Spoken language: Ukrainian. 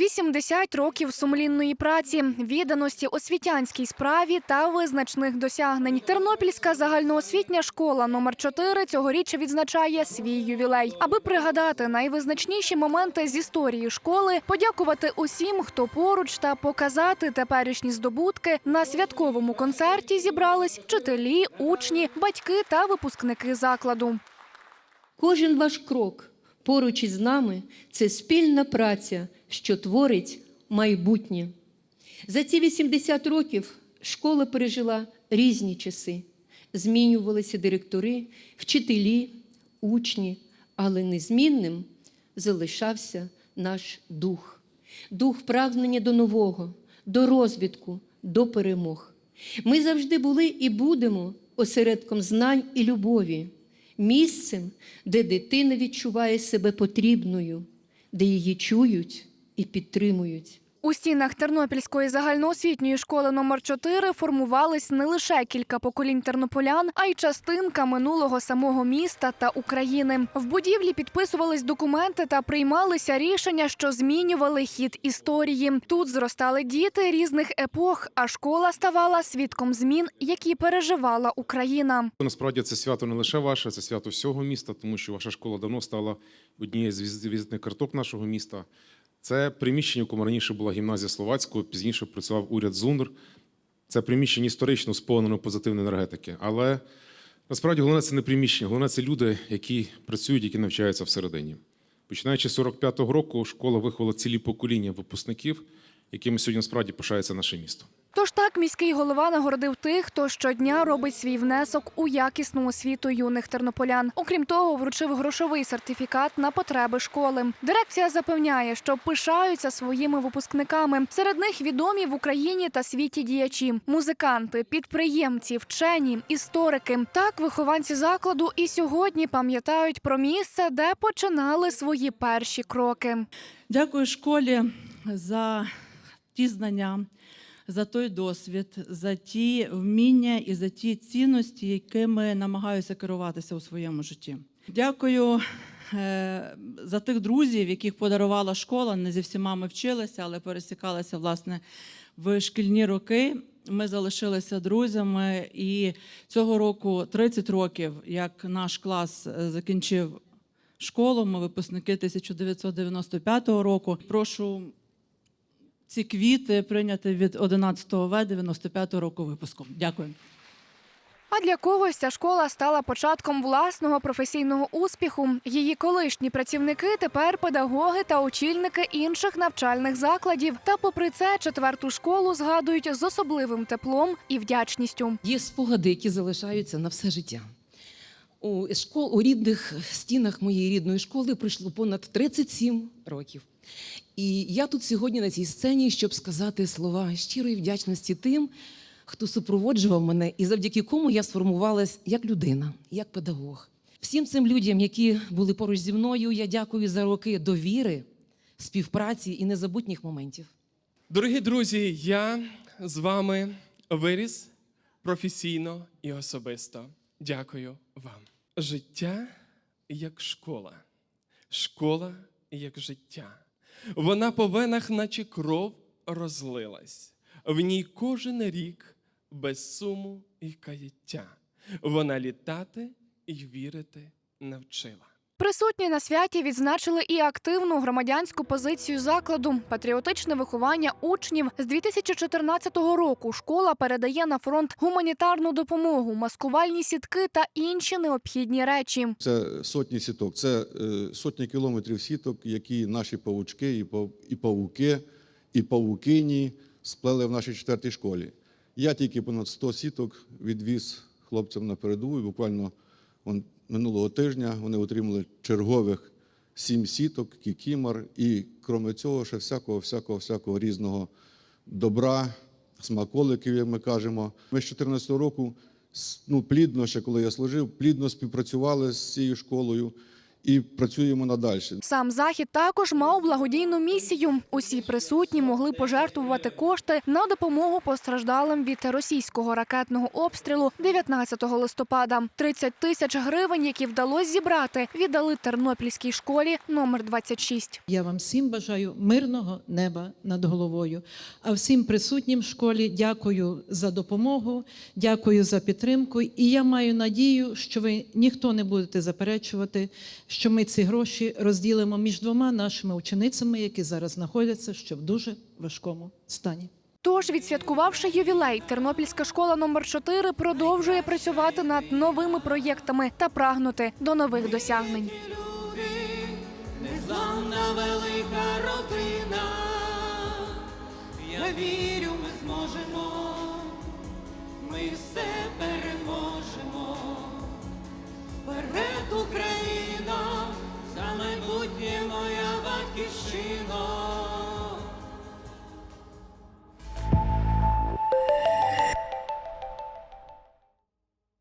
80 років сумлінної праці, відданості освітянській справі та визначних досягнень. Тернопільська загальноосвітня школа номер 4 цьогоріч відзначає свій ювілей. Аби пригадати найвизначніші моменти з історії школи, подякувати усім, хто поруч, та показати теперішні здобутки на святковому концерті зібрались вчителі, учні, батьки та випускники закладу. Кожен ваш крок поруч із нами це спільна праця, що творить майбутнє. За ці 80 років школа пережила різні часи. Змінювалися директори, вчителі, учні, але незмінним залишався наш дух. Дух прагнення до нового, до розвитку, до перемог. Ми завжди були і будемо осередком знань і любові, місцем, де дитина відчуває себе потрібною, де її чують і підтримують. У стінах Тернопільської загальноосвітньої школи номер 4 формувались не лише кілька поколінь тернополян, а й частинка минулого самого міста та України. В будівлі підписувались документи та приймалися рішення, що змінювали хід історії. Тут зростали діти різних епох, а школа ставала свідком змін, які переживала Україна. Насправді це свято не лише ваше, це свято всього міста, тому що ваша школа давно стала однією з віз- візитних карток нашого міста. Це приміщення, в якому раніше була гімназія словацького, пізніше працював уряд ЗУНР. Це приміщення історично сповнено позитивної енергетики. Але насправді головне це не приміщення, головне це люди, які працюють, які навчаються всередині. Починаючи з 45-го року, школа виховала цілі покоління випускників, якими сьогодні насправді пишається наше місто. Тож так міський голова нагородив тих, хто щодня робить свій внесок у якісну освіту юних тернополян. Окрім того, вручив грошовий сертифікат на потреби школи. Дирекція запевняє, що пишаються своїми випускниками. Серед них відомі в Україні та світі діячі, музиканти, підприємці, вчені, історики. Так вихованці закладу і сьогодні пам'ятають про місце, де починали свої перші кроки. Дякую школі за ті знання, за той досвід, за ті вміння і за ті цінності, якими намагаюся керуватися у своєму житті. Дякую е, за тих друзів, яких подарувала школа. Не зі всіма ми вчилися, але пересікалися власне в шкільні роки. Ми залишилися друзями, і цього року 30 років, як наш клас е, закінчив школу. Ми випускники 1995 року. Прошу ці квіти прийняти від 11 В 95 року випуску. Дякую. А для когось ця школа стала початком власного професійного успіху. Її колишні працівники тепер педагоги та очільники інших навчальних закладів. Та, попри це, четверту школу згадують з особливим теплом і вдячністю. Є спогади, які залишаються на все життя. У школ у рідних стінах моєї рідної школи пройшло понад 37 років. І я тут сьогодні на цій сцені, щоб сказати слова щирої вдячності тим, хто супроводжував мене і завдяки кому я сформувалась як людина, як педагог. Всім цим людям, які були поруч зі мною, я дякую за роки довіри, співпраці і незабутніх моментів. Дорогі друзі, я з вами виріс професійно і особисто. Дякую вам. Життя як школа, школа як життя. Вона по венах, наче кров, розлилась. В ній кожен рік без суму і каяття. Вона літати і вірити навчила. Присутні на святі відзначили і активну громадянську позицію закладу, патріотичне виховання учнів. З 2014 року школа передає на фронт гуманітарну допомогу, маскувальні сітки та інші необхідні речі. Це сотні сіток, це е, сотні кілометрів сіток, які наші павучки, і, пав, і павуки, і павукині сплели в нашій четвертій школі. Я тільки понад 100 сіток відвіз хлопцям на передову. Буквально он, минулого тижня вони отримали чергових сім сіток, кікімар, і крім цього, ще всякого, всякого, всякого різного добра, смаколиків, як ми кажемо. Ми з 2014 року ну, плідно, ще коли я служив, плідно співпрацювали з цією школою. І працюємо надалі. Сам захід також мав благодійну місію. Усі присутні могли пожертвувати кошти на допомогу постраждалим від російського ракетного обстрілу 19 листопада. 30 тисяч гривень, які вдалося зібрати, віддали Тернопільській школі номер 26. Я вам всім бажаю мирного неба над головою. А всім присутнім в школі дякую за допомогу, дякую за підтримку. І я маю надію, що ви ніхто не будете заперечувати, що ми ці гроші розділимо між двома нашими ученицями, які зараз знаходяться ще в дуже важкому стані. Тож, відсвяткувавши ювілей, Тернопільська школа номер 4 продовжує працювати над новими проєктами та прагнути до нових досягнень. Вперед, Україна,